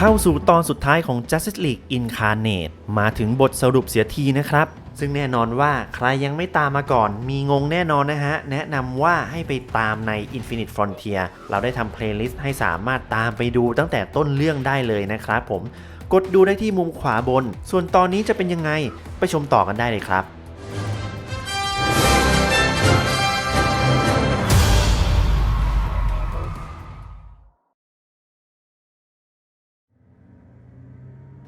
เข้าสู่ตอนสุดท้ายของ Justice League Incarnate มาถึงบทสรุปเสียทีนะครับ ซึ่งแน่นอนว่าใครยังไม่ตามมาก่อน มีงงแน่นอนนะฮะ แนะนำว่าให้ไปตามใน Infinite Frontier เราได้ทำเพลย์ลิสต์ให้สามารถตามไปดูตั้งแต่ต้นเรื่องได้เลยนะครับผม กดดูได้ที่มุมขวาบน ส่วนตอนนี้จะเป็นยังไง ไปชมต่อกันได้เลยครับ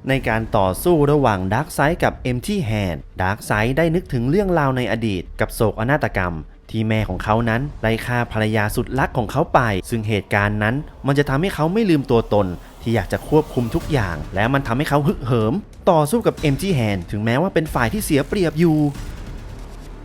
ในการต่อสู้ระหว่างดาร์กไซด์กับเอ็มที่แฮนดาร์กไซด์ได้นึกถึงเรื่องราวในอดีต กับโศกอนาตกรรม ที่แม่ของเขานั้นไล่ฆ่าภรรยาสุดรักของเขาไป ซึ่งเหตุการณ์นั้นมันจะทำให้เขาไม่ลืมตัวตน ที่อยากจะควบคุมทุกอย่าง และมันทำให้เขาฮึกเหิม ต่อสู้กับเอ็มที่แฮนถึงแม้ว่าเป็นฝ่ายที่เสียเปรียบอยู่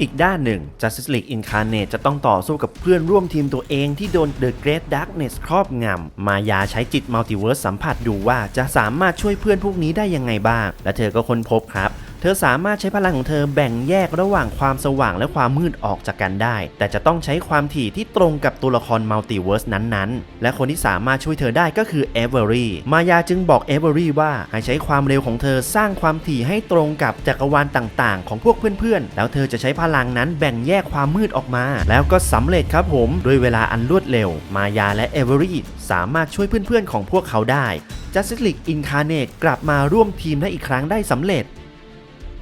อีกด้านหนึ่ง Justice League Incarnate จะต้องต่อสู้กับเพื่อนร่วมทีมตัวเองที่โดน The Great Darkness ครอบงำ มายาใช้จิตมัลติเวิร์สสัมผัสดูว่าจะสามารถช่วยเพื่อนพวกนี้ได้ยังไงบ้าง และเธอก็ค้นพบครับ เธอสามารถใช้พลังของเธอแบ่งแยกระหว่างความสว่างและความมืดออกจากกันได้ แต่จะต้องใช้ความถี่ที่ตรงกับตัวละครมัลติเวิร์สนั้นๆ และคนที่สามารถช่วยเธอได้ก็คือเอเวอรี่มายาจึงบอกเอเวอรี่ว่าให้ใช้ความเร็วของเธอสร้างความถี่ให้ตรงกับจักรวาลต่างๆ ของพวกเพื่อนๆ แล้วเธอจะใช้พลังนั้นแบ่งแยกความมืดออกมา แล้วก็สำเร็จครับผมด้วยเวลาอันรวดเร็ว มายาและเอเวอรี่สามารถช่วยเพื่อนๆ ของพวกเขาได้ Justice League Incarnate กลับมาร่วมทีมได้อีกครั้งได้สำเร็จ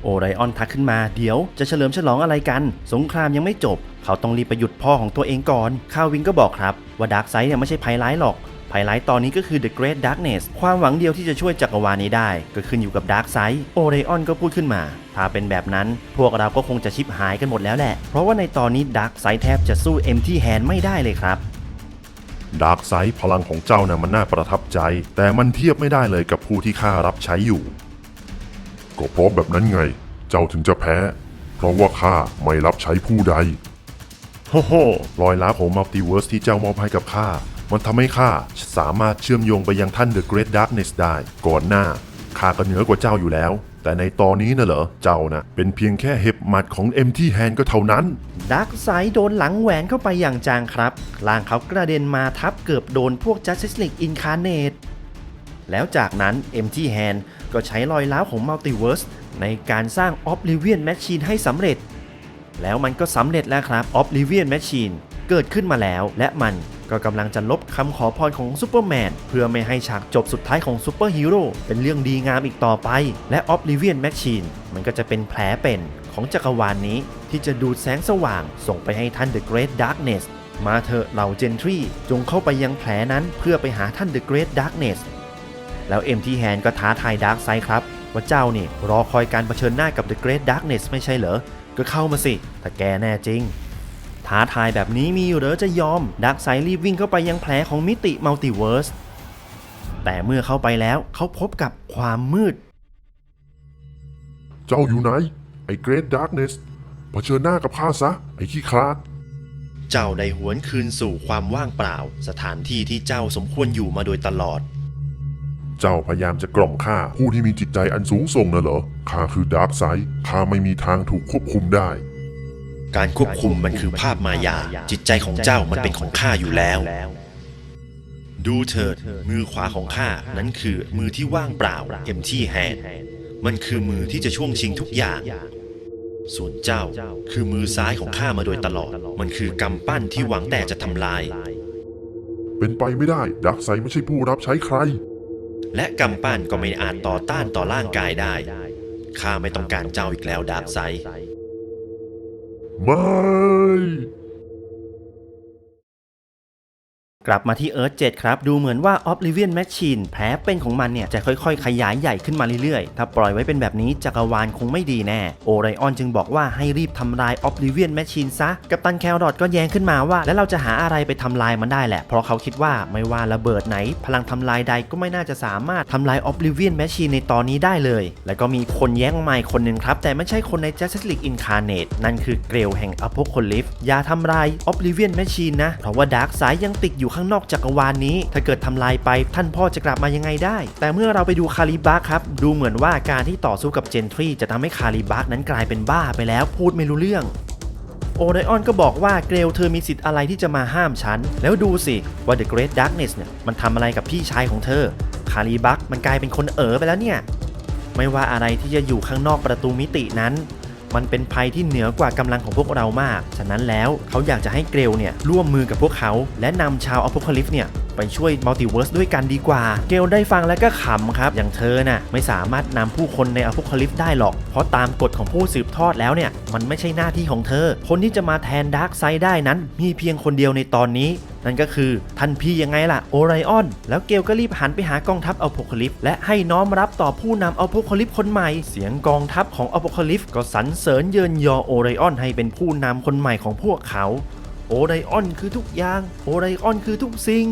โอไรออนทักขึ้นมาเดี๋ยวจะเฉลิมฉลองอะไรกัน สงครามยังไม่จบ เขาต้องรีบไปหยุดพ่อของตัวเองก่อนคาวินก็บอกครับ ว่าดาร์กไซด์เนี่ยไม่ใช่ภัยร้ายหรอกภัยร้ายตอนนี้ก็คือ The Great Darkness ความหวังเดียวที่จะช่วยจักรวาลนี้ได้ ก็ขึ้นอยู่กับดาร์กไซด์โอไรออนก็พูดขึ้นมา ถ้าเป็นแบบนั้น พวกเราก็คงจะชิบหายกันหมดแล้วแหละ เพราะว่าในตอนนี้ดาร์กไซด์แทบจะสู้ Empty Hand ไม่ได้เลยครับดาร์กไซด์พลังของเจ้าน่ะมันน่าประทับใจ แต่มันเทียบไม่ได้เลยกับผู้ที่ข้ารับใช้อยู่ ก็เพราะแบบนั้นไง เจ้าถึงจะแพ้ เพราะว่าข้าไม่รับใช้ผู้ใดโฮโฮรอยล้าวของมัลติเวิร์สที่เจ้ามอบให้กับข้า มันทำให้ข้าสามารถเชื่อมโยงไปยังท่านเดอะเกร t ดาร์กเนสได้ ก่อนหน้าข้าก็เหนือกว่าเจ้าอยู่แล้ว แต่ในตอนนี้น่ะเหรอ เจ้านะเป็นเพียงแค่เห็บหมัดของ Empty Hand ก็เท่านั้น ดักไซด์โดนหลังแหวนเข้าไปอย่างจังครับ ร่างเขากระเด็นมาทับเกือบโดนพวก Justice League Incarnate แล้วจากนั้น Empty Hand ก็ใช้รอยล้าวของ Multiverse ในการสร้าง Oblivion Machine ให้สำเร็จ แล้วมันก็สำเร็จแล้วครับ Oblivion Machine เกิดขึ้นมาแล้วและมันก็กำลังจะลบคำขอพรของซูเปอร์แมนเพื่อไม่ให้ฉากจบสุดท้ายของซูเปอร์ฮีโร่เป็นเรื่องดีงามอีกต่อไป และ Oblivion Machine มันก็จะเป็นแผลเป็นของจักรวาลนนี้ ที่จะดูดแสงสว่าง ส่งไปให้ท่าน The Great Darkness มาเถอะเหล่าเจนทรีจงเข้าไปยังแผลนั้นเพื่อไปหาท่าน The Great Darkness แล้ว Empty Hand ก็ท้าทายดาร์กไซด์ครับ ว่าเจ้านี่รอคอยการเผชิญหน้ากับ The Great Darkness ไม่ใช่เหรอ ก็เข้ามาสิ ถ้าแกแน่จริง ท้าทายแบบนี้มีอยู่เหรอจะยอมดาร์กไซด์รีบวิ่งเข้าไปยังแผลของมิติมัลติเวิร์สแต่เมื่อเข้าไปแล้วเขาพบกับความมืด เจ้าอยู่ไหน ไอ้เกร t ดาร์กเนสเผชิญหน้ากับข้าซะ ไอ้ขี้คลาดเจ้าได้หวนคืนสู่ความว่างเปล่า สถานที่ที่เจ้าสมควรอยู่มาโดยตลอด เจ้าพยายามจะกล่อมข้าผู้ที่มีจิตใจอันสูงส่งน่ะเหรอข้าคือดาร์กไซด์ข้าไม่มีทางถูกควบคุมได้ การควบคุมมันคือภาพมายา จิตใจของเจ้ามันเป็นของข้าอยู่แล้ว ดูเถิด มือขวาของข้านั้นคือมือที่ว่างเปล่า empty hand มันคือมือที่จะช่วงชิงทุกอย่าง ส่วนเจ้าคือมือซ้ายของข้ามาโดยตลอด มันคือกำปั้นที่หวังแต่จะทำลาย เป็นไปไม่ได้ดาร์กไซด์ไม่ใช่ผู้รับใช้ใคร และกำปั้นก็ไม่อาจต่อต้านต่อร่างกายได้ ข้าไม่ต้องการเจ้าอีกแล้วดาบไซด์ไม่ กลับมาที่ Earth 7 ครับ ดูเหมือนว่า Oblivion Machine แผลเป็นของมันเนี่ย จะค่อยๆ ขยายใหญ่ขึ้นมาเรื่อยๆ ถ้าปล่อยไว้เป็นแบบนี้จักรวาลคงไม่ดีแน่ โอไรออนจึงบอกว่าให้รีบทำลาย Oblivion Machine ซะ กัปตันแคลรอดก็แย้งขึ้นมาว่า แล้วเราจะหาอะไรไปทำลายมันได้แหละ เพราะเขาคิดว่าไม่ว่าระเบิดไหน พลังทำลายใดก็ไม่น่าจะสามารถทำลาย Oblivion Machine ในตอนนี้ได้เลย แล้วก็มีคนแย้งมาอีกคนหนึ่งครับ แต่ไม่ใช่คนใน Justice League Incarnate นั่นคือเกรลแห่ง Apocalypse อย่าทำลาย Oblivion Machine นะ เพราะว่า Dark Side ยังติดอยู่ข้างนอกจักรวาลนี้ ถ้าเกิดทำลายไปท่านพ่อจะกลับมายังไงได้ แต่เมื่อเราไปดูคาริบะครับ ดูเหมือนว่าการที่ต่อสู้กับเจนทรีจะทำให้คาริบะนั้นกลายเป็นบ้าไปแล้วพูดไม่รู้เรื่องโอไรออนก็บอกว่าเกรลเธอมีสิทธิ์อะไรที่จะมาห้ามฉัน แล้วดูสิ ว่า The Great Darkness เนี่ยมันทำอะไรกับพี่ชายของเธอ คาริบักมันกลายเป็นคนเอ๋อไปแล้วเนี่ย ไม่ว่าอะไรที่จะอยู่ข้างนอกประตูมิตินั้น มันเป็นภัยที่เหนือกว่ากำลังของพวกเรามาก ฉะนั้นแล้วเขาอยากจะให้เกรลเนี่ยร่วมมือกับพวกเขา และนำชาวอพอลิฟเนี่ยไปช่วยมัลติเวิร์สด้วยกันดีกว่า เกลได้ฟังแล้วก็ขำครับ อย่างเธอน่ะไม่สามารถนำผู้คนในอพ o คลิฟได้หรอก เพราะตามกฎของผู้สืบทอดแล้วเนี่ย มันไม่ใช่หน้าที่ของเธอ คนที่จะมาแทนดาร์กไซด์ได้นั้น มีเพียงคนเดียวในตอนนี้ นั่นก็คือท่านพี่ยังไงล่ะโอไรออน แล้วเกลก็รีบหันไปหากองทัพอพ o คลิฟและให้น้อมรับต่อผู้นำอพ o คลิฟคนใหม่ เสียงกองทัพของอพ o คลิฟก็สรรเสริญเยินยอโอไรออนให้เป็นผู้นำคนใหม่ของพวกเขาโอไรออนคือทุกอย่าง โอไรออนคือทุกสิ่ง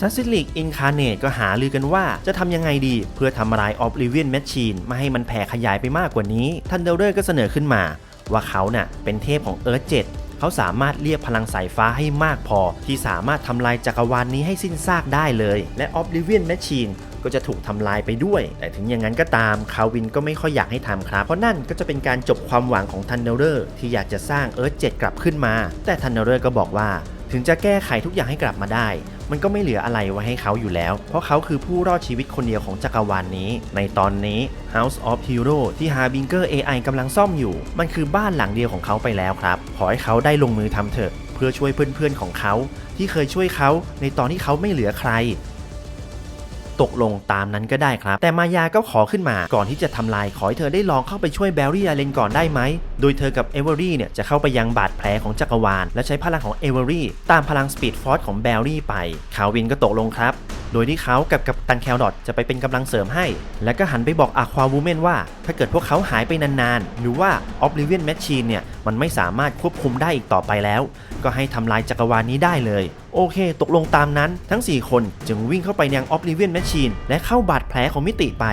จัสซิลิกอินคาเนตก็หาลือกันว่าจะทำยังไงดี เพื่อทำลายออฟลิเวียนแมชชีนไม่ให้มันแผ่ขยายไปมากกว่านี้ ทันเดลเดอร์ก็เสนอขึ้นมา ว่าเขาเน่ะเป็นเทพของเอิร์ธเจ็เขาสามารถเรียกพลังสายฟ้าให้มากพอ ที่สามารถทำลายจักรวาลนนี้ให้สิ้นซากได้เลย และออฟลิเวียนแมชชีนก็จะถูกทำลายไปด้วย แต่ถึงอย่างนั้นก็ตามคาวินก็ไม่ค่อยอยากให้ทำครับ เพราะนั่นก็จะเป็นการจบความหวังของทันเดลเดอร์ที่อยากจะสร้างเอิร์ธเจ็กลับขึ้นมา แต่ทันเดลเดอร์ก็บอกว่า ถึงจะแก้ไขทุกอย่างให้กลับมาได้ มันก็ไม่เหลืออะไรไว้ให้เขาอยู่แล้ว เพราะเขาคือผู้รอดชีวิตคนเดียวของจักรวาลนนี้ ในตอนนี้ House of Hero ที่ Harbinger AI กำลังซ่อมอยู่ มันคือบ้านหลังเดียวของเขาไปแล้วครับ ขอให้เขาได้ลงมือทำเถอะ เพื่อช่วยเพื่อนๆของเขา ที่เคยช่วยเขาในตอนที่เขาไม่เหลือใคร ตกลงตามนั้นก็ได้ครับ แต่มายาก็ขอขึ้นมาก่อนที่จะทำลาย ขอให้เธอได้ลองเข้าไปช่วยแบรี่อาเลนก่อนได้ไหม โดยเธอกับเอเวอรี่เนี่ยจะเข้าไปยังบาดแผลของจักรวาล และใช้พลังของเอเวอรี่ตามพลังสปีดฟอร์สของแบรี่ไปคาวินก็ตกลงครับโดยที่เขากับกัปตันแคลดอทจะไปเป็นกำลังเสริมให้ แล้วก็หันไปบอกอาควาวูแมนว่า ถ้าเกิดพวกเขาหายไปนานๆ หรือว่าออฟลิเวียนแมชชีนเนี่ย มันไม่สามารถควบคุมได้อีกต่อไปแล้ว ก็ให้ทำลายจักรวาลนี้ได้เลย โอเค ตกลงตามนั้นทั้ง 4 คนจึงวิ่งเข้าไปยังออฟลิเวียนแมชชีนและเข้าบาดแผลของมิติไป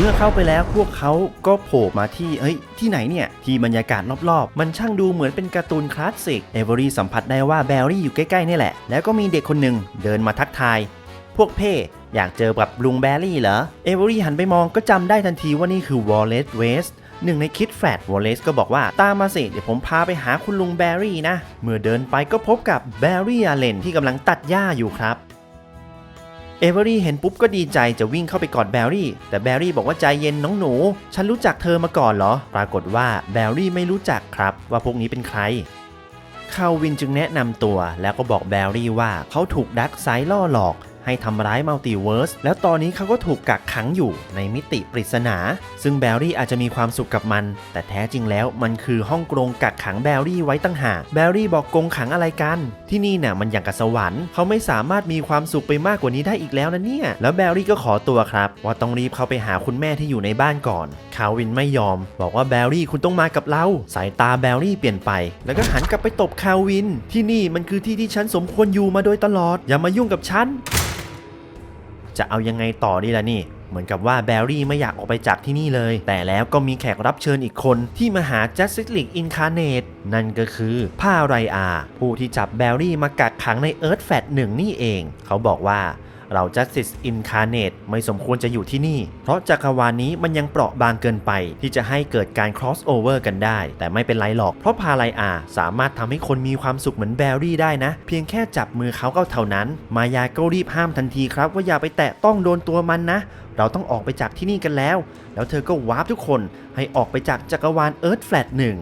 เมื่อเข้าไปแล้วพวกเขาก็โผล่มาที่เอ้ย ที่ไหนเนี่ย ที่บรรยากาศรอบๆ มันช่างดูเหมือนเป็นการ์ตูนคลาสสิก เอเวอรี่สัมผัสได้ว่าแบลลี่อยู่ใกล้ๆนี่แหละ แล้วก็มีเด็กคนหนึ่งเดินมาทักทาย พวกเพ่อยากเจอกับลุงแบลลี่เหรอ เอเวอรี่หันไปมองก็จำได้ทันทีว่านี่คือวอลเลสเวสหนึ่งในคิดแฟดวอลเลสก็บอกว่าตามมาสิ เดี๋ยวผมพาไปหาคุณลุงแบรี่นะ เมื่อเดินไปก็พบกับแบรี่อาเลนที่กำลังตัดหญ้าอยู่ครับ เอเวอรี่เห็นปุ๊บก็ดีใจจะวิ่งเข้าไปกอดแบรี่ แต่แบรี่บอกว่าใจเย็นน้องหนู ฉันรู้จักเธอมาก่อนเหรอ ปรากฏว่าแบรี่ไม่รู้จักครับ ว่าพวกนี้เป็นใครคาวินจึงแนะนำตัวแล้วก็บอกแบรี่ว่าเขาถูกดักไซล่อหลอก ให้ทำร้ายมัลติเวิร์สแล้วตอนนี้เขาก็ถูกกักขังอยู่ในมิติปริศนา ซึ่งแบรี่อาจจะมีความสุขกับมัน แต่แท้จริงแล้วมันคือห้องกรงกักขังแบรี่ไว้ตั้งหากแบรี่บอกกรงขังอะไรกัน ที่นี่น่ะมันอย่างกับสวรรค์เขาไม่สามารถมีความสุขไปมากกว่านี้ได้อีกแล้วนะเนี่ย แล้วแบรี่ก็ขอตัวครับ ว่าต้องรีบเข้าไปหาคุณแม่ที่อยู่ในบ้านก่อนคาวินไม่ยอม บอกว่าแบรี่คุณต้องมากับเราสายตาแบรี่เปลี่ยนไป แล้วก็หันกลับไปตบคาวิน ที่นี่มันคือที่ที่ฉันสมควรอยู่มาโดยตลอด อย่ามายุ่งกับฉัน จะเอายังไงต่อดีล่ะนี่ เหมือนกับว่าแบรี่ไม่อยากออกไปจากที่นี่เลย แต่แล้วก็มีแขกรับเชิญอีกคนที่มาหาจัสติสลิกอินคาร์เนตนั่นก็คือผ้าไรอา ผู้ที่จับแบรี่มากักขังในเอิร์ธแฟดหนึ่งนี่เอง เขาบอกว่า เรา Justice Incarnate ไม่สมควรจะอยู่ที่นี่ เพราะจักรวาลนี้มันยังเปราะบางเกินไป ที่จะให้เกิดการ cross over กันได้ แต่ไม่เป็นไรหรอก เพราะพาไลอาสามารถทำให้คนมีความสุขเหมือนแบรี่ได้นะ เพียงแค่จับมือเขาก็เท่านั้น มายาก็รีบห้ามทันทีครับ ว่าอย่าไปแตะต้องโดนตัวมันนะ เราต้องออกไปจากที่นี่กันแล้ว แล้วเธอก็วาร์ปทุกคนให้ออกไปจากจักรวาล Earth Flat 1ที่ง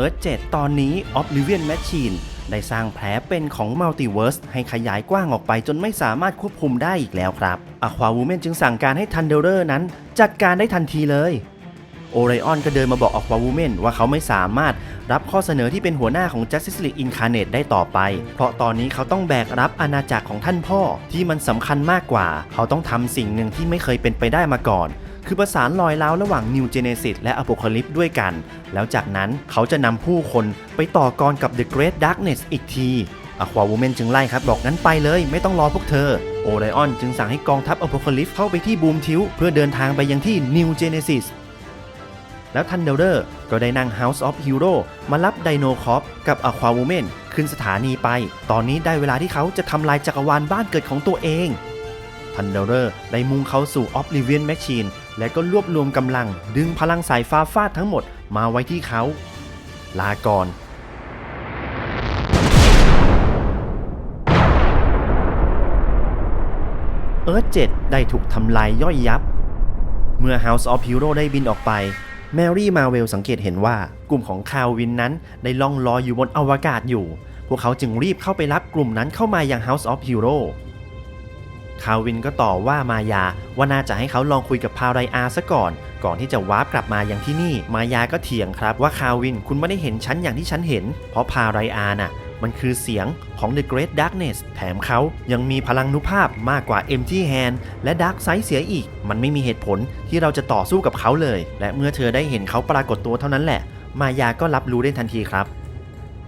Earth 7 ตอนนี้ Oblivion Machine ได้สร้างแผลเป็นของ Multiverse ให้ขยายกว้างออกไปจนไม่สามารถควบคุมได้อีกแล้วครับ Aqua Woman จึงสั่งการให้ Thunderer นั้น จัดการได้ทันทีเลยโอไรออนก็เดินมาบอก Aqua Woman ว่าเขาไม่สามารถรับข้อเสนอที่เป็นหัวหน้าของ Justice League Incarnate ได้ต่อไป เพราะตอนนี้เขาต้องแบกรับอาณาจักรของท่านพ่อที่มันสำคัญมากกว่า เขาต้องทำสิ่งหนึ่งที่ไม่เคยเป็นไปได้มาก่อน คือประสานรอยร้าวระหว่าง New Genesis และ Apocalypse ด้วยกัน แล้วจากนั้นเขาจะนำผู้คนไปต่อกรกับ The Great Darkness อีกทีอควาวูแมนจึงไล่ครับ บอกงั้นไปเลย ไม่ต้องรอพวกเธอ โอไรออนจึงสั่งให้กองทัพ Apocalypse เข้าไปที่บูมทิวเพื่อเดินทางไปยังที่ New Genesis แล้วทันเดลเดอร์ก็ได้นั่ง House of Hero มารับไดโนคอปกับอควาวูแมนขึ้นสถานีไป ตอนนี้ได้เวลาที่เขาจะทำลายจักรวาลบ้านเกิดของตัวเองทันเดอร์ได้มุ่งเข้าสู่ออฟลิเวียนแมชชีน และก็รวบรวมกำลังดึงพลังสายฟ้าฟาดทั้งหมดมาไว้ที่เขา ลาก่อนเอิร์ธเจ็ดได้ถูกทำลายย่อยยับ เมื่อ House of Hero ได้บินออกไป แมรี่มาเวลสังเกตเห็นว่ากลุ่มของคาวินนั้นได้ล่องลอยอยู่บนอวกาศอยู่ พวกเขาจึงรีบเข้าไปรับกลุ่มนั้นเข้ามาอย่าง House of Hero คาวินก็ต่อว่ามายาว่าน่าจะให้เขาลองคุยกับพาไรอาซะก่อน ก่อนที่จะวาร์ปกลับมาอย่างที่นี่ มายาก็เถียงครับว่าคาวินคุณไม่ได้เห็นฉันอย่างที่ฉันเห็น เพราะพาไรอาน่ะมันคือเสียงของ The Great Darkness แถมเขายังมีพลังนุภาพมากกว่า Empty Hand และ Dark Side เสียอีก มันไม่มีเหตุผลที่เราจะต่อสู้กับเขาเลย และเมื่อเธอได้เห็นเขาปรากฏตัวเท่านั้นแหละ มายาก็รับรู้ได้ทันทีครับ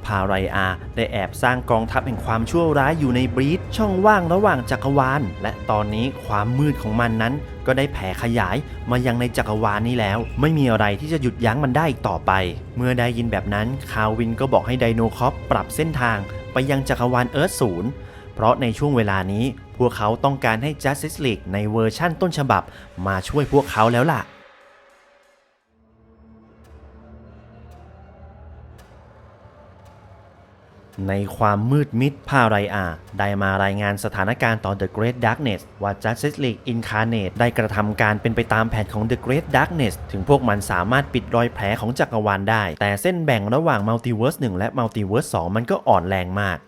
พาไรอาได้แอบสร้างกองทัพแห่งความชั่วร้ายอยู่ในบรีดช่องว่างระหว่างจักรวาล และตอนนี้ความมืดของมันนั้น ก็ได้แผ่ขยายมายังในจักรวาลนี้แล้ว ไม่มีอะไรที่จะหยุดยั้งมันได้อีกต่อไป เมื่อได้ยินแบบนั้นคาวินก็บอกให้ไดโนคอปปรับเส้นทางไปยังจักรวาลเอิร์ธศูนย์เพราะในช่วงเวลานี้พวกเขาต้องการให้ Justice League ในเวอร์ชั่นต้นฉบับ มาช่วยพวกเขาแล้วล่ะ ในความมืดมิดพาไรอา ได้มารายงานสถานการณ์ต่อ The Great Darkness ว่า Justice League Incarnate ได้กระทำการเป็นไปตามแผนของ The Great Darkness ถึงพวกมันสามารถปิดรอยแผลของจักรวาลได้ แต่เส้นแบ่งระหว่าง Multiverse 1 และ Multiverse 2 มันก็อ่อนแรงมาก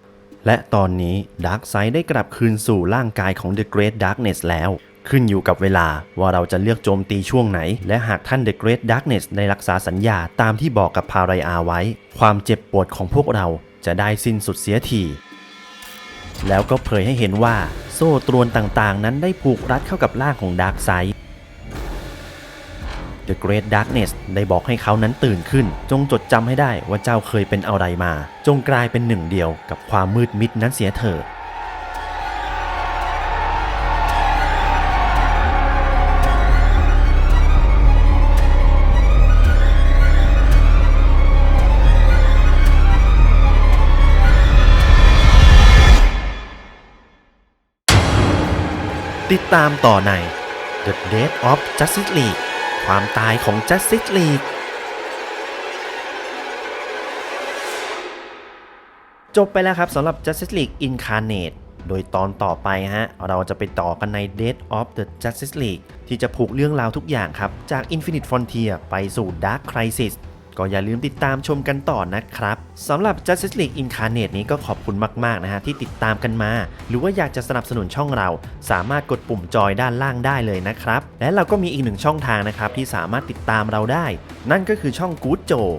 และตอนนี้ Darkseid ได้กลับคืนสู่ร่างกายของ The Great Darkness แล้วขึ้นอยู่กับเวลาว่าเราจะเลือกโจมตีช่วงไหน และหากท่าน The Great Darkness ได้รักษาสัญญาตามที่บอกกับพาไรอาไว้ ความเจ็บปวดของพวกเรา จะได้สิ้นสุดเสียทีแล้วก็เผยให้เห็นว่าโซ่ตรวนต่างๆ นั้นได้ผูกรัดเข้ากับร่างของดาร์กไซด์ The Great Darkness ได้บอกให้เขานั้นตื่นขึ้น จงจดจำให้ได้ว่าเจ้าเคยเป็นอะไรมา จงกลายเป็นหนึ่งเดียวกับความมืดมิดนั้นเสียเถิด ติดตามต่อใน The Death of Justice League ความตายของ Justice League จบไปแล้วครับสำหรับ Justice League Incarnate โดยตอนต่อไปฮะ เราจะไปต่อกันใน Death of the Justice League ที่จะผูกเรื่องราวทุกอย่างครับ จาก Infinite Frontier ไปสู่ Dark Crisis ก็อย่าลืมติดตามชมกันต่อนะครับสำหรับ Justice League Incarnate นี้ก็ขอบคุณมาก ๆ นะฮะ ที่ติดตามกันมา หรือว่าอยากจะสนับสนุนช่องเรา สามารถกดปุ่มจอยด้านล่างได้เลยนะครับ และเราก็มีอีกหนึ่งช่องทางนะครับที่สามารถติดตามเราได้ นั่นก็คือช่อง Good Joe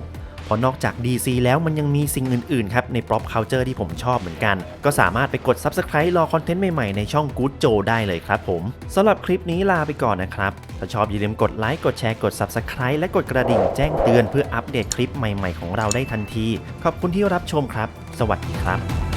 เพราะนอกจาก DC แล้วมันยังมีสิ่งอื่นๆครับใน pop culture ที่ผมชอบเหมือนกัน ก็สามารถไปกด subscribe รอคอนเทนต์ใหม่ๆในช่อง Good Joe ได้เลยครับผมสำหรับคลิปนี้ลาไปก่อนนะครับ ถ้าชอบอย่าลืมกดไลค์กดแชร์กด subscribe และกดกระดิ่งแจ้งเตือนเพื่ออัปเดตคลิปใหม่ๆของเราได้ทันที ขอบคุณที่รับชมครับ สวัสดีครับ